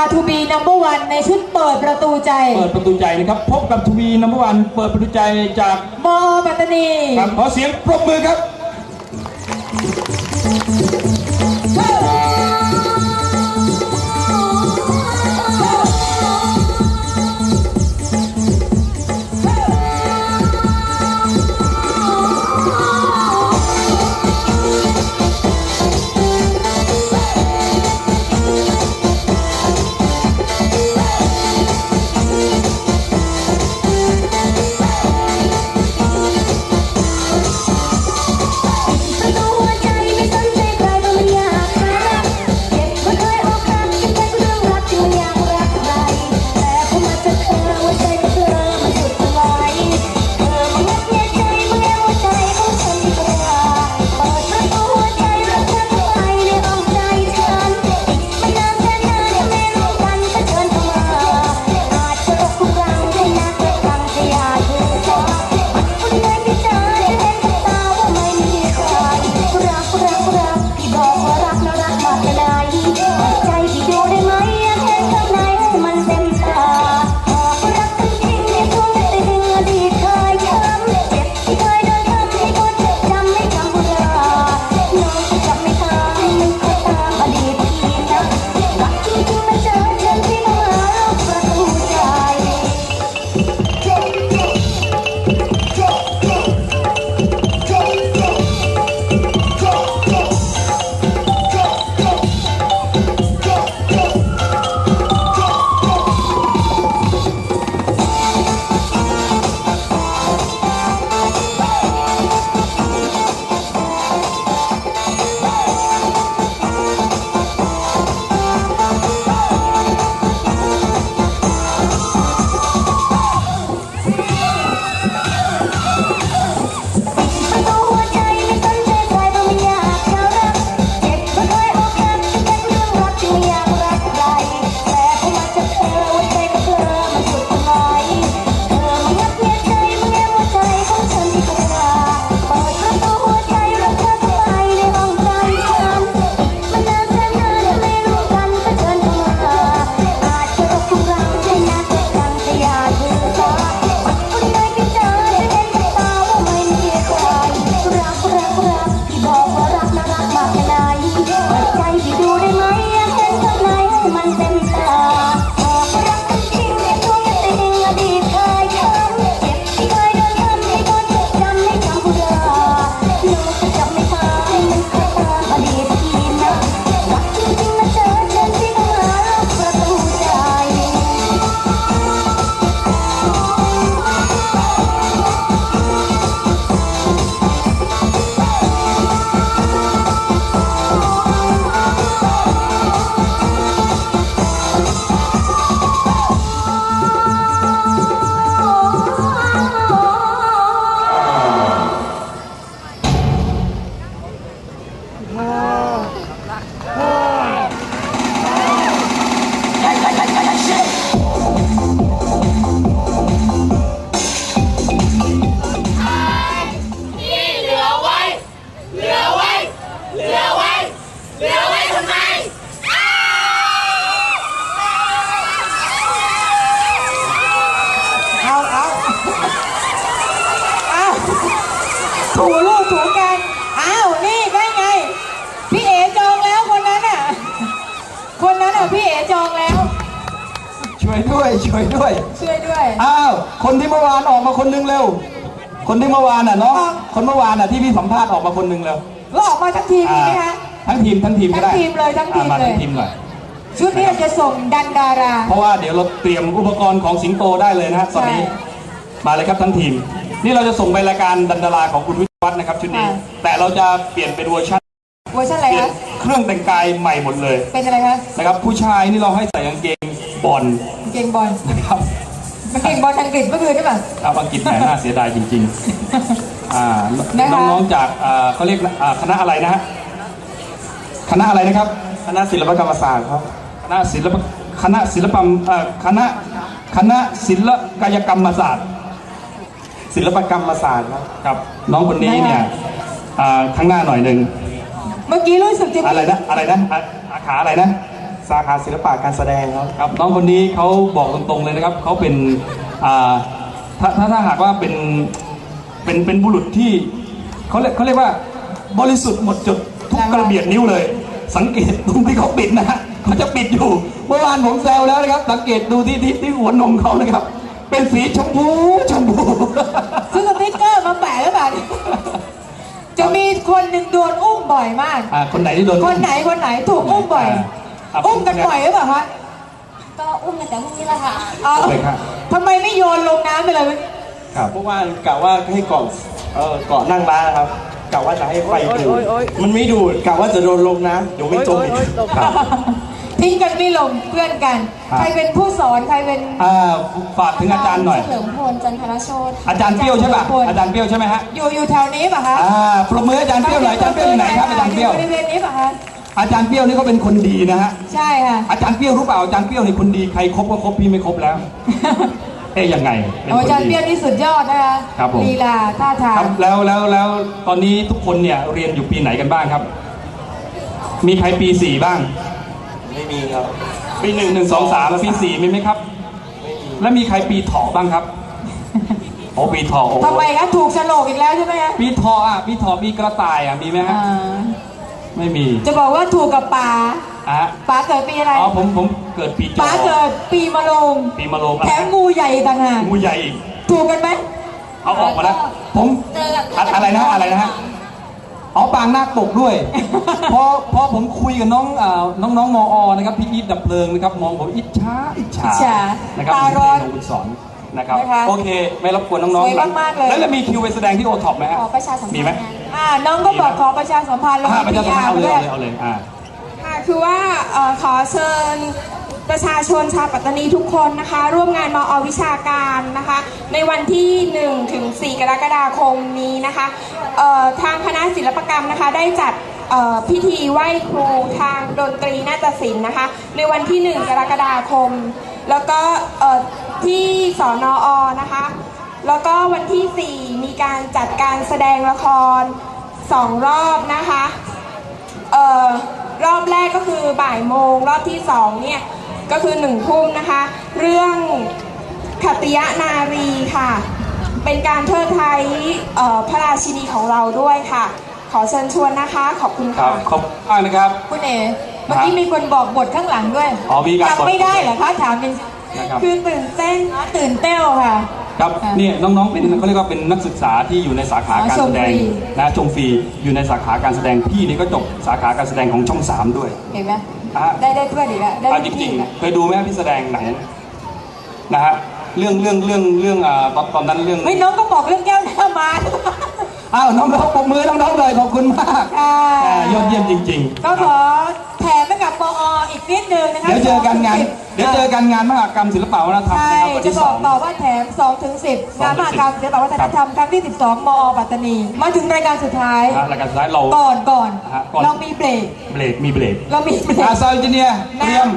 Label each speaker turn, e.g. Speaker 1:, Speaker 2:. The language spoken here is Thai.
Speaker 1: R to B number one ในชุดเปิดประตูใจ
Speaker 2: เปิดประตูใจนะครับพบกับทวีนัมเบอร์วันเปิดประตูใจจาก
Speaker 1: มอปัตตานี
Speaker 2: ครับขอเสียงปรบมือครับ
Speaker 1: พี่เอ๋จองแล้ว
Speaker 2: ช่วยด้วยช่วยด้วย
Speaker 1: ช่วยด้วย
Speaker 2: อ้าว คนที่เมื่อวานออกมาคนหนึงเร็ว คนที่เมื่อวานอะเนาะ
Speaker 1: ครับ
Speaker 2: คนเมื่อวานอะที่พี่สัมภาษณ์ออกมาคนหนึงเร็ว
Speaker 1: ก็ออกมาทั้งทีมมีไหมคะ
Speaker 2: ทั้งทีมทั้งทีมก็ได้
Speaker 1: ทั้งทีมเลยทั้งทีม
Speaker 2: อะมา
Speaker 1: เลย
Speaker 2: ทั้งทีมหน่อย
Speaker 1: ชุดนี้เราจะส่งดันดารา
Speaker 2: เพราะว่าเดี๋ยวเราเตรียมอุปกรณ์ของสิงโตได้เลยนะฮะตอนนี้
Speaker 1: ใช่
Speaker 2: มาเลยครับทั้งทีม นี่เราจะส่งไปรายการดันดาราของคุณวิวัฒน์นะครับชุดนี้
Speaker 1: ค่ะ
Speaker 2: แต่เราจะเปลี่ยนเป็นเวอร์ชัน
Speaker 1: เวอร์ชันอะไร
Speaker 2: เปลี่ยน
Speaker 1: คะ
Speaker 2: เครื่องแต่งกายใหม่หมดเลย
Speaker 1: เป็นอะไรคะ
Speaker 2: นะครับ ผู้ชายนี่เราให้ใส่กางเกงบอล
Speaker 1: กางเกงบอล
Speaker 2: นะครับ
Speaker 1: กางเกงบอลอังกฤษเมื่อคืนใช่ป่ะ
Speaker 2: เอาอังกฤษแหมน่าเสียดายจริงๆอ่า
Speaker 1: นะคะ
Speaker 2: น้องๆจากอ่าเขาเรียกอ่าคณะอะไรนะฮะคณะอะไรนะครับ
Speaker 3: คณะศิลปกรรมศาสตร์ครับ
Speaker 2: คณะศิลปคณะศิลปมเอ่อคณะคณะศิลปกายกรรมศาสตร์
Speaker 3: ศิลปกรรมศาสตร์ครับ
Speaker 2: ครับน้องคนนี้เนี่ยอ่าข้างหน้าหน่อยหนึ่ง
Speaker 1: เมื่อกี้รู้สึกจะ
Speaker 2: อะไรนะอะไรนะอะอะขาอะไรนะ
Speaker 3: สาขาศิลปะการแสดงครับ
Speaker 4: ครับน้องคนนี้เขาบอกตรงๆเลยนะครับเขาเป็นอ่าถ้าถ้าถ้าหากว่าเป็นเป็นเป็นบุรุษที่เขาเรียกเขาเรียกว่าบริสุทธิ์หมดจดทุกกระเบียดนิ้วเลย สังเกตตรงที่เขาปิดนะฮะเขาจะปิดอยู่ เมื่อวานผมแซวแล้วนะครับ สังเกตดูที่ที่ที่หัวนมเขานะครับ เป็นสีชมพูชมพู
Speaker 1: ซื้อสติ๊กเกอร์มาแปะแล้วแบบ จะมีคนหนึ่งโดนอุ้มบ่อยมาก
Speaker 4: อ่าคนไหนที่โดน
Speaker 1: คนไหนคนไหนถูกอุ้มบ่อย
Speaker 4: อ่า
Speaker 1: อุ้มกันบ่อยหรือเปล่าคะ
Speaker 5: ก็อุ้มกันแต่พรุ่งนี้แหละค่ะ
Speaker 1: เอา
Speaker 4: เลยครับ
Speaker 1: ทำไมไม่โยนลงน้ำไปเลย
Speaker 4: ครับ
Speaker 3: เมื่อวานกะว่าให้เกาะเออเกาะนั่งร้านนะครับกะว่าจะให้ไฟดูดมันไม่ดูดกะว่าจะโดนลงน้ำเดี๋ยวไม่จมอีก
Speaker 4: ครับ
Speaker 1: ทิ้งกันไม่ลงเพื่อนกัน
Speaker 4: ครับ
Speaker 1: ใครเป็นผู้สอนใครเป็น
Speaker 4: อ่าฝากถึงอาจารย์หน่อย
Speaker 5: เฉลิมพลจันทรโชต
Speaker 4: อาจารย์เปรี้ยวใช่ป่ะ
Speaker 1: อาจารย์
Speaker 4: อาจารย์เปรี้ยวใช่ไหมฮะ
Speaker 1: อยู่อยู่แถวนี้ป่ะคะ
Speaker 4: อ่าปรบมือให้อาจารย์เปรี้ยวหน่อยอาจารย์เปรี้ยวอยู่ไหนครับอาจารย์เปรี้ยว
Speaker 1: บริเวณนี้ป่ะคะ
Speaker 4: อาจารย์เปรี้ยวนี่ก็เป็นคนดีนะฮะ
Speaker 1: ใช่ค่ะ
Speaker 4: อาจารย์เปรี้ยวรู้เปล่าอาจารย์เปรี้ยวนี่คนดีใครครบก็ครบพี่ไม่ครบแล้ว เอ๊ยยังไงเป็น
Speaker 1: โอ้
Speaker 4: คน
Speaker 1: อาจารย์
Speaker 4: ดี
Speaker 1: เปี้ยนนี่สุดยอดนะคะ
Speaker 4: ครับผม
Speaker 1: ลีลาท่าทา
Speaker 4: ค
Speaker 1: ง
Speaker 4: รับแล้วแล้วแล้วตอนนี้ทุกคนเนี่ยเรียนอยู่ปีไหนกันบ้างครับ มีใครปีสี่บ้าง
Speaker 3: ไม่มีครับ
Speaker 4: ปีหนึ่งหนึ่งสองสามปีสี่มีไหมครับ แล้วมีใครปีถอบ้างครับ โอ้ปีถอโอ้
Speaker 1: ทำไมคะถูกโฉลกอีกแล้วใช่ไหมคะ
Speaker 4: ปีทออะปีถอปีกระต่ายอะมีไหมฮะ
Speaker 1: อ่า
Speaker 4: ไม่มี
Speaker 1: จะบอกว่าถูกกับป๋า
Speaker 4: อะ
Speaker 1: ป๋าเกิดปีอะไร
Speaker 4: อ๋อผมผมเกิดปีจอ
Speaker 1: ป๋าเกิดปีมะโรง
Speaker 4: ปีมะโรง
Speaker 1: แถมงูใหญ่ต่างหาก
Speaker 4: งูใหญ่อีก
Speaker 1: ถูกกันไหม
Speaker 4: เอาออกมาแล้วผม
Speaker 5: เจอกับ
Speaker 4: อะอะไรนะอะไรนะฮะ อ๋อปางนาคปกด้วย พอพอผมคุยกับน้องอ่าน้องน้องมอนะครับพี่อีทดับเพลิงนะครับมองผมอิจฉาอิจฉา
Speaker 1: อิจฉา
Speaker 4: นะครับ
Speaker 1: ตาร้อน
Speaker 4: น้องบุญสอนนะครับ
Speaker 1: นะคะ
Speaker 4: โอเคไม่รบกวนน้อง
Speaker 1: สวย
Speaker 4: ๆ
Speaker 1: มากๆเลย
Speaker 4: แล้วจะมีคิวไปแสดงที่โอท็อปไหมฮะ
Speaker 5: ขอประชาสัมพันธ์
Speaker 4: มีไหม
Speaker 5: งาน
Speaker 1: อ่าน้องก็บอกขอประชาสัมพันธ์ลง
Speaker 4: อ่าประชาสัมพันธ์เอาเลย
Speaker 1: ด้ว
Speaker 4: เอาเลยเอาเลยอ่า
Speaker 6: ค่ะคือว่าเอ่อขอเชิญ ประชาชนชาวปัตตานีทุกคนนะคะ ร่วมงานมอวิชาการนะคะ ในวันที่ 1 ถึง 4 กรกฎาคมนี้นะคะทางคณะศิลปกรรมนะคะได้จัดพิธีไหว้ครูทางดนตรีนาฏศิลป์นะคะ ในวันที่ 1 กรกฎาคม แล้วก็ที่สอนออนะคะ แล้วก็วันที่ 4 มีการจัดการแสดงละครสองรอบนะคะออรอบแรกก็คือบ่ายโมง รอบที่สองเนี่ย ก็คือหนึ่งทุ่มนะคะ เรื่องขัตติยนารีค่ะ เป็นการเทิดไทยเอ่อพระราชินีของเราด้วยค่ะ ขอเชิญชวนนะคะ ขอบคุณ
Speaker 4: ครั
Speaker 6: ค่ะ
Speaker 4: บขอบคุณมากนะครับ
Speaker 1: คุณเอ๋เมื่อกี้มีคนบอกบทข้างหลังด้วย
Speaker 4: อ๋อมีการบอก
Speaker 1: จำไม่ได้เหรอคะถามเป็น
Speaker 4: นะครับ
Speaker 1: คือตื่นเต้นตื่นเต้นค่ะ
Speaker 4: ครับ
Speaker 1: ค่ะ
Speaker 4: นี่น้องๆเป็นเขาเรียกว่าเป็นนักศึกษาที่อยู่ในสาขา
Speaker 1: อ๋อ
Speaker 4: การ
Speaker 1: ช
Speaker 4: แส
Speaker 1: ม
Speaker 4: ด
Speaker 1: ฟ
Speaker 4: ง
Speaker 1: รี
Speaker 4: นะชมฟรีอยู่ในสาขาการแสดงพี่นี่ก็จบสาขาการแสดงของช่องสามด้วย
Speaker 1: เห็นไหม
Speaker 4: อะ
Speaker 1: ได้ได้เพื่อนอีกแล้วได้
Speaker 4: อะจ
Speaker 1: พี่
Speaker 4: ริง
Speaker 1: อีกแล้ว
Speaker 4: ๆเคยดูไหมพี่แสดงหนังนะฮะเรื่องเรื่องเรื่องเรื่องอ่าตอนตอนนั้นเรื่อง
Speaker 1: เฮ้ยน้องก็บอกเรื่องแก้วหน้ามา
Speaker 4: อ้าวน้องๆปรบมือน้องๆเลยขอบคุณมาก
Speaker 1: ค่ะ
Speaker 4: อ่ายอดเยี่ยมจริง
Speaker 1: ก็ขอ นิดนึงนะ
Speaker 4: ๆ
Speaker 1: คะ
Speaker 4: เดี๋ยวเจอกันงาน
Speaker 1: 2-10
Speaker 4: เดี๋ยวเจอกันงานมหกรรมศิลปวัฒนธรรม
Speaker 1: ใช่
Speaker 4: นะครับวัน
Speaker 1: จะ
Speaker 4: ที่
Speaker 1: บ
Speaker 4: ส
Speaker 1: อ
Speaker 4: อกง
Speaker 1: ต่อว่าแถม 2 ถึง 10 งานมหกรรมศิลปวัฒนธรรมครั้งที่ 12 มอ ปัตตานี มาถึงรายการสุดท้าย
Speaker 4: นะรายการสุดท้ายเรา
Speaker 1: ก่อนก่อน
Speaker 4: ฮะก่อน
Speaker 1: เรามีเบรก
Speaker 4: เบรกมีเบรก
Speaker 1: เรามีเบรก
Speaker 4: อาซาวจิเนียเตรียม